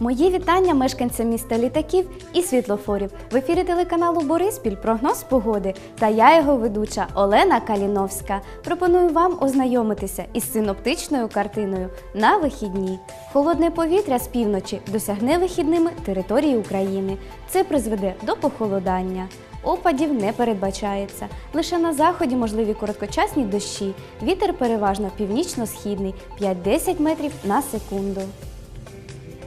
Мої вітання мешканцям міста літаків і світлофорів. В ефірі телеканалу Бориспіль прогноз погоди та я його ведуча Олена Каліновська. Пропоную вам ознайомитися із синоптичною картиною на вихідні. Холодне повітря з півночі досягне вихідними території України. Це призведе до похолодання. Опадів не передбачається. Лише на заході можливі короткочасні дощі. Вітер переважно північно-східний 5-10 метрів на секунду.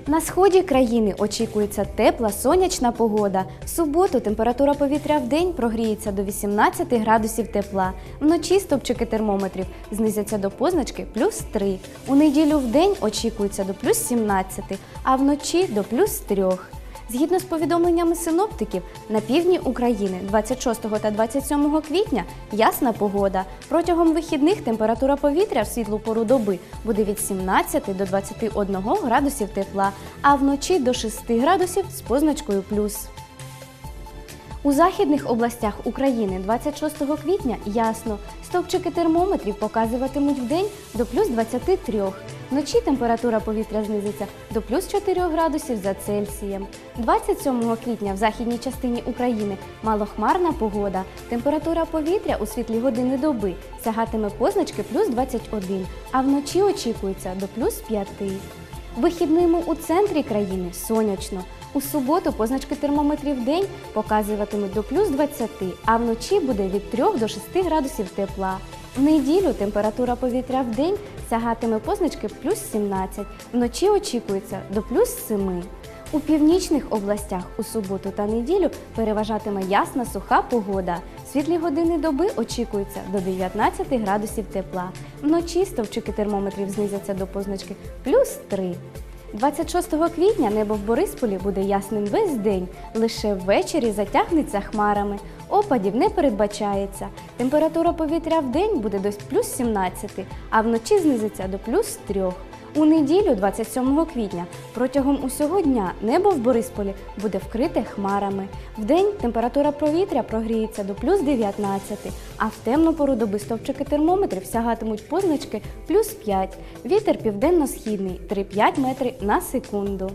На сході країни очікується тепла сонячна погода. В суботу температура повітря в день прогріється до 18 градусів тепла. Вночі стопчики термометрів знизяться до позначки плюс 3. У неділю в день очікується до плюс 17, а вночі до плюс 3. Згідно з повідомленнями синоптиків, на півдні України 26 та 27 квітня ясна погода. Протягом вихідних температура повітря в світлу пору доби буде від 17 до 21 градусів тепла, а вночі до 6 градусів з позначкою плюс. У західних областях України 26 квітня ясно. Стовпчики термометрів показуватимуть в день до плюс 23. Вночі температура повітря знизиться до плюс 4 градусів за Цельсієм. 27 квітня в західній частині України малохмарна погода. Температура повітря у світлі години доби сягатиме позначки плюс 21, а вночі очікується до плюс 5. Вихідними у центрі країни сонячно. У суботу позначки термометрів день показуватимуть до плюс 20, а вночі буде від 3 до 6 градусів тепла. В неділю температура повітря в день сягатиме позначки плюс 17, вночі очікується до плюс 7. У північних областях у суботу та неділю переважатиме ясна суха погода. Світлі години доби очікується до 19 градусів тепла. Вночі стовпчики термометрів знизяться до позначки плюс 3. 26 квітня небо в Борисполі буде ясним весь день, лише ввечері затягнеться хмарами. Опадів не передбачається. Температура повітря в день буде до плюс 17, а вночі знизиться до плюс 3. У неділю, 27 квітня, протягом усього дня небо в Борисполі буде вкрите хмарами. Вдень температура повітря прогріється до плюс 19, а в темну пору доби стовпчики термометрів сягатимуть позначки плюс 5. Вітер південно-східний 3-5 метри на секунду.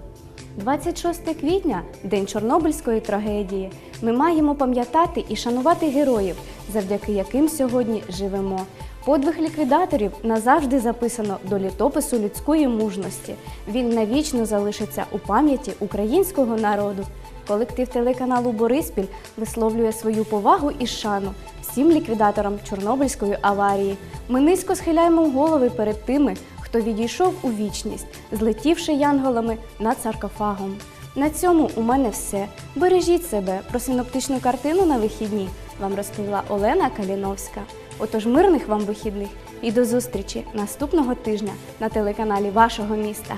26 квітня день Чорнобильської трагедії. Ми маємо пам'ятати і шанувати героїв, завдяки яким сьогодні живемо. Подвиг ліквідаторів назавжди записано до літопису людської мужності. Він навічно залишиться у пам'яті українського народу. Колектив телеканалу Бориспіль висловлює свою повагу і шану всім ліквідаторам Чорнобильської аварії. Ми низько схиляємо голови перед тими, хто відійшов у вічність, злетівши янголами над саркофагом. На цьому у мене все. Бережіть себе. Про синоптичну картину на вихідні вам розповіла Олена Каліновська. Отож, мирних вам вихідних і до зустрічі наступного тижня на телеканалі вашого міста.